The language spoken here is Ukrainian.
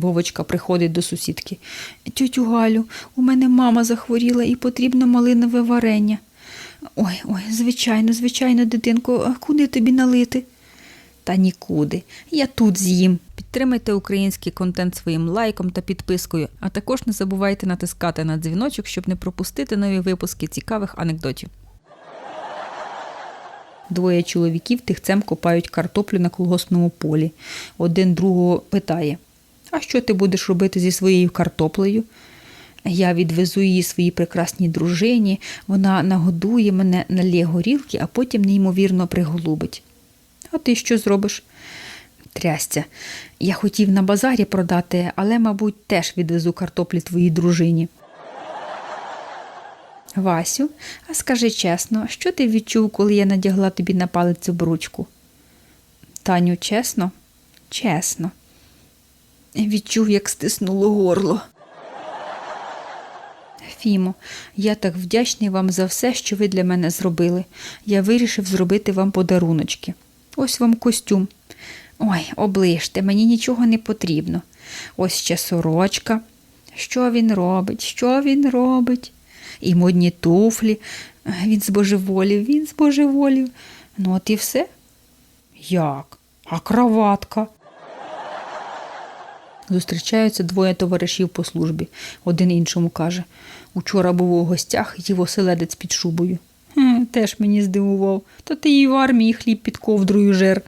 Вовочка приходить до сусідки. Тютю Галю, у мене мама захворіла і потрібно малинове варення. Ой, ой, звичайно, звичайно, дитинко, а куди тобі налити? Та нікуди. Я тут з'їм. Підтримайте український контент своїм лайком та підпискою, а також не забувайте натискати на дзвіночок, щоб не пропустити нові випуски цікавих анекдотів. Двоє чоловіків тихцем копають картоплю на колгоспному полі. Один другого питає: А що ти будеш робити зі своєю картоплею? Я відвезу її своїй прекрасній дружині, вона нагодує мене налє горілки, а потім неймовірно приголубить. А ти що зробиш? Трясця. Я хотів на базарі продати, але, мабуть, теж відвезу картоплі твоїй дружині. Васю, а скажи чесно, що ти відчув, коли я надягла тобі на палець обручку? Таню, чесно? Чесно. Відчув, як стиснуло горло. Фімо, я так вдячний вам за все, що ви для мене зробили. Я вирішив зробити вам подаруночки. Ось вам костюм. Ой, оближте, мені нічого не потрібно. Ось ще сорочка. Що він робить? Що він робить? І модні туфлі. Він збожеволів, він збожеволів. Ну, от і все. Як? А краватка? Зустрічаються двоє товаришів по службі. Один іншому каже: Учора був у гостях, їв оселедець під шубою. Теж мені здивував. То ти і в армії хліб під ковдрою жер.